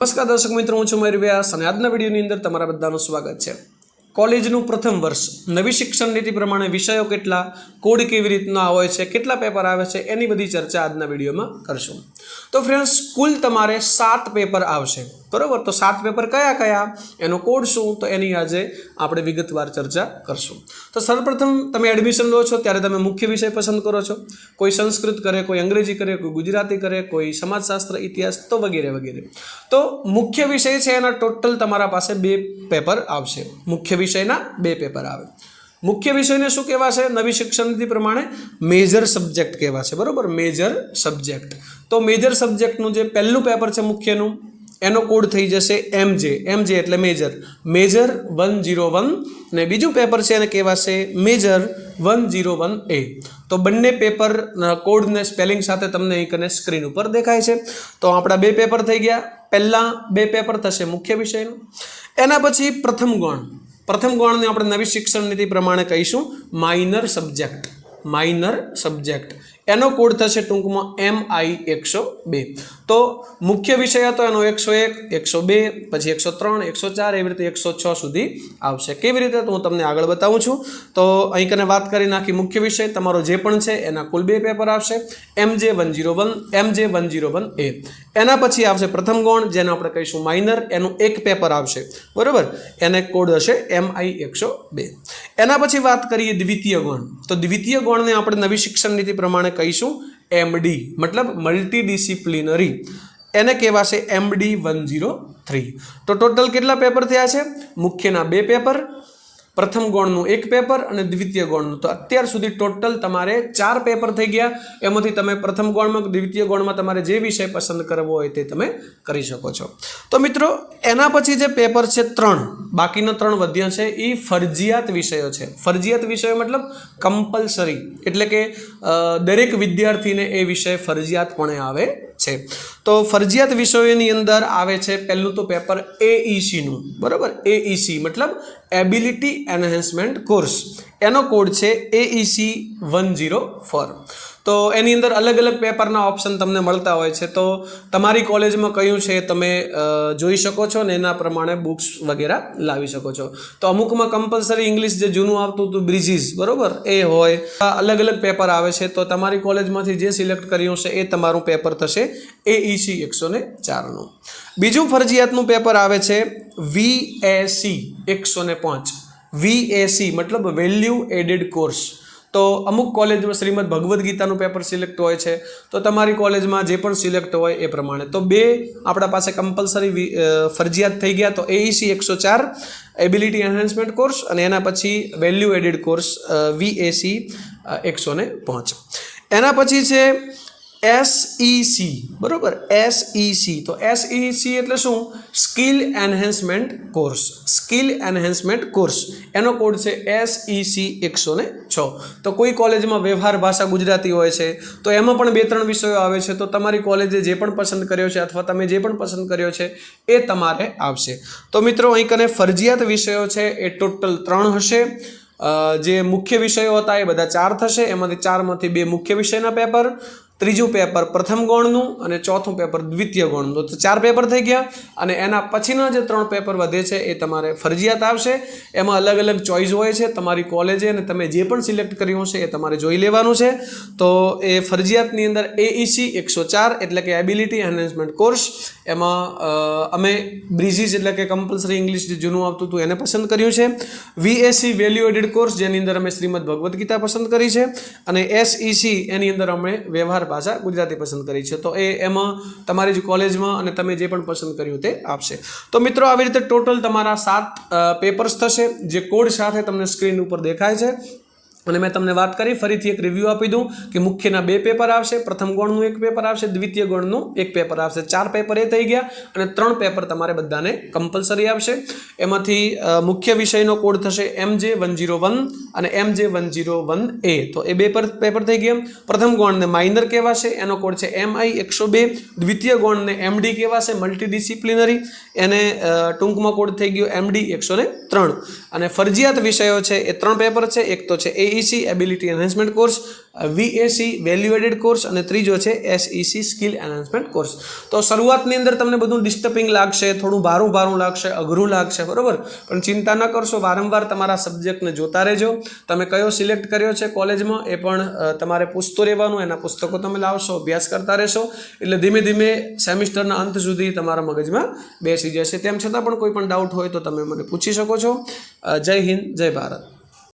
નમસ્કાર દર્શક મિત્રો, હું છું મયુર વ્યાસ અને આજના વિડીયોની અંદર તમારા બધાનું સ્વાગત છે. કોલેજનું પ્રથમ વર્ષ, નવી શિક્ષણ નીતિ પ્રમાણે વિષયો કેટલા, કોડ કેવી રીતના હોય છે, કેટલા પેપર આવે છે, એની બધી ચર્ચા આજના વિડીયોમાં કરશું. તો ફ્રેન્ડ્સ કુલ તમારે સાત પેપર આવશે. બરોબર? તો સાત પેપર કયા કયા? એનો કોડ શું? તો એની આજે આપણે વિગતવાર ચર્ચા કરશું. તો સર્વપ્રથમ તમે એડમિશન લો છો, ત્યારે તમે મુખ્ય વિષય પસંદ કરો છો. કોઈ સંસ્કૃત કરે, કોઈ અંગ્રેજી કરે, કોઈ ગુજરાતી કરે, કોઈ સમાજશાસ્ત્ર, ઇતિહાસ, તો વગેરે વગેરે. તો મુખ્ય વિષય છે એના ટોટલ તમારા પાસે બે પેપર આવશે. મુખ્ય વિષયના બે પેપર આવે. મુખ્ય વિષયને શું કહેવાશે? નવી શિક્ષણ નીતિ પ્રમાણે મેજર સબ્જેક્ટ કહેવાશે. બરાબર? મેજર સબ્જેક્ટ તો મેજર સબ્જેક્ટનું જે પહેલું પેપર છે મુખ્યનું એનો કોડ થઈ જશે એમ જે એમ જે એટલે major major one zero one અને બીજું પેપર છે એને કહેવાશે મેજર વન જીરો વન એ તો બંને પેપર કોડને સ્પેલિંગ સાથે તમને અહીં કને સ્ક્રીન ઉપર દેખાય છે. તો આપણા બે પેપર થઈ ગયા. પહેલાં બે પેપર થશે મુખ્ય વિષયનું. એના પછી પ્રથમ ગણ. પ્રથમ ગણને આપણે નવી શિક્ષણ નીતિ પ્રમાણે કહીશું. માઇનર સબ્જેક્ટ માઇનર સબ્જેક્ટ એનો કોડ થશે ટૂંકમાં એમ આઈ એકસો બે. તો મુખ્ય વિષય હતો એનો એકસો એક, એકસો બે, પછી એકસો ત્રણ, એકસો ચાર, એવી રીતે એકસો છ સુધી આવશે. કેવી રીતે? તો હું તમને આગળ બતાવું છું. તો અહીં કને વાત કરી નાખી મુખ્ય વિષય. તમારો જે પણ છે એના કુલ બે પેપર આવશે. એમ જે વન જીરો વન એમ જે વન જીરો વન એ એના પછી આવશે પ્રથમ ગૌણ, જેને આપણે કહીશું માઇનર એનું એક પેપર આવશે. બરાબર? એને કોડ હશે એમ આઈ એકસો બે. એના પછી વાત કરીએ દ્વિતીય ગૌણ. તો દ્વિતીય ગૌણને આપણે નવી શિક્ષણ નીતિ પ્રમાણે કહીશું એમડી મતલબ મલ્ટી ડિસિપ્લિનરી એને કહેવાશે એમડી વન જીરો થ્રી તો ટોટલ કેટલા પેપર થયા છે? મુખ્યના બે પેપર પ્રથમ ગોણનું એક પેપર અને દ્વિતીય ગોણનું. તો અત્યાર સુધી ટોટલ તમારે ચાર પેપર થઈ ગયા. એમાંથી તમે પ્રથમ ગોણમાં, દ્વિતીય ગોણમાં તમારે જે વિષય પસંદ કરવો હોય તે તમે કરી શકો છો. તો મિત્રો, એના પછી જે પેપર છે ત્રણ. બાકીના ત્રણ વધ્યો છે એ ફરજિયાત વિષયો છે. ફરજિયાત વિષયો મતલબ કમ્પલસરી એટલે કે દરેક વિદ્યાર્થીને એ વિષય ફરજિયાતપણે આવે છે. તો ફરજિયાત વિષયોની અંદર આવે છે પહેલું તો પેપર એઈસીનું બરાબર? એઈસી મતલબ એબિલિટી એન્હાન્સમેન્ટ કોર્સ એનો કોડ છે એઈસી વન જીરો ફોર તો એની અંદર અલગ અલગ પેપરના ઓપ્શન તમને મળતા હોય છે. તો તમારી કોલેજમાં કયું છે તમે જોઈ શકો છો ને એના પ્રમાણે બુક્સ વગેરે લાવી શકો છો. તો અમુકમાં કમ્પલસરી ઇંગ્લિશ જે જૂનું આવતું હતું બ્રિજીસ બરોબર? એ હોય. અલગ અલગ પેપર આવે છે. તો તમારી કોલેજમાંથી જે સિલેક્ટ કર્યું છે એ તમારું પેપર થશે એ ઈસી એકસો ને ચારનું. બીજું ફરજિયાતનું પેપર આવે છે વીએસી એકસો ને પાંચ વીએસી મતલબ વેલ્યુ એડેડ કોર્સ. તો અમુક કોલેજમાં શ્રીમદ ભગવદ્ ગીતાનું પેપર સિલેક્ટ હોય છે, તો તમારી કોલેજમાં જે પણ સિલેક્ટ હોય એ પ્રમાણે. તો બે આપણા પાસે કમ્પલસરી ફરજિયાત થઈ ગયા, તો એઈસી એકસો ચાર એબિલિટી એન્હાન્સમેન્ટ કોર્સ અને એના પછી વેલ્યુ એડેડ કોર્સ વીએસી એકસો ને પાંચ. એના પછી છે એસઈસી બરાબર? એસઈસી તો એસઈસી એટલે શું? Skill enhancement course skill enhancement course એનો કોડ છે એસઈસી એકસો ને છ. તો કોઈ કોલેજમાં વ્યવહાર ભાષા ગુજરાતી હોય છે, તો એમાં પણ બે ત્રણ વિષયો આવે છે, તો તમારી કોલેજે જે પણ પસંદ કર્યો છે અથવા તમે જે પણ પસંદ કર્યો છે, એ તમારે આવશે. તો મિત્રો, અહીં કને ફરજિયાત વિષયો છે, એ ટોટલ ત્રણ હશે. જે મુખ્ય વિષયો હતા એ બધા ચાર થશે. એમાંથી ચારમાંથી બે મુખ્ય વિષયના પેપર ત્રીજું પેપર પ્રથમ ગૌણનું અને ચોથું પેપર દ્વિતીય ગૌણનું. તો ચાર પેપર થઈ ગયા અને એના પછીના જે ત્રણ પેપર વધે છે એ તમારે ફરજિયાત આવશે. એમાં અલગ અલગ ચોઇસ હોય છે. તમારી કોલેજે અને તમે જે પણ સિલેક્ટ કર્યું છે એ તમારે જોઈ લેવાનું છે. તો એ ફરજિયાતની અંદર એઈસી એકસો ચાર એટલે કે એબિલિટી એન્હાન્સમેન્ટ કોર્સ એમાં અમે બ્રિજીસ એટલે કે કમ્પલસરી ઇંગ્લિશ જે જૂનું આવતું હતું એને પસંદ કર્યું છે. વીએસસી વેલ્યુ એડિડ કોર્સ જેની અંદર અમે શ્રીમદ ભગવદ્ ગીતા પસંદ કરી છે. અને એસઈસી એની અંદર અમે વ્યવહાર ભાષા ગુજરાતી પસંદ કરી છે. તો એ એમાં તમારી જ કોલેજમાં અને તમે જે પણ પસંદ કર્યું તે આપશે. તો મિત્રો, આવી રીતે ટોટલ તમારા સાત પેપર્સ થશે. જે કોડ સાથે તમને સ્ક્રીન ઉપર દેખાય છે. અને મેં તમને વાત કરી, ફરીથી એક રિવ્યૂ આપી દઉં કે મુખ્યના બે પેપર આવશે, પ્રથમ ગણનું એક પેપર આવશે, દ્વિતીય ગણનું એક પેપર આવશે. ચાર પેપર એ થઈ ગયા અને ત્રણ પેપર તમારે બધાને કમ્પલસરી આવશે. એમાંથી મુખ્ય વિષયનો કોડ થશે એમ જે વન જીરો વન અને એમ જે વન જીરો વન એ. તો એ બે પર પેપર થઈ ગયા. પ્રથમ ગોણને માઇનર કહેવાશે, એનો કોડ છે એમ આઈ એકસો બે. દ્વિતીય ગોણને એમડી કહેવાશે મલ્ટી ડિસિપ્લિનરી એને ટૂંકમાં કોડ થઈ ગયો એમડી એકસો ને ત્રણ. અને ફરજિયાત વિષયો છે એ ત્રણ પેપર છે. એક તો છે એ AEC ability enhancement course VAC value added course અને ત્રીજો છે એસઈસી સ્કિલ એન્હાન્સમેન્ટ કોર્સ તો શરૂઆતની અંદર તમને બધું ડિસ્ટર્બિંગ લાગશે, થોડું ભારું ભારું લાગશે, અઘરું લાગશે, બરાબર? પણ ચિંતા ન કરશો, વારંવાર તમારા સબ્જેક્ટને જોતા રહેજો. તમે કયો સિલેક્ટ કર્યો છે કોલેજમાં, એ પણ તમારે પૂછતું રહેવાનું, એના પુસ્તકો તમે લાવશો, અભ્યાસ કરતા રહેશો. એટલે ધીમે ધીમે સેમિસ્ટરના અંત સુધી તમારા મગજમાં બેસી જશે. તેમ છતાં પણ કોઈ પણ ડાઉટ હોય તો તમે મને પૂછી શકો છો. જય હિન્દ, જય ભારત.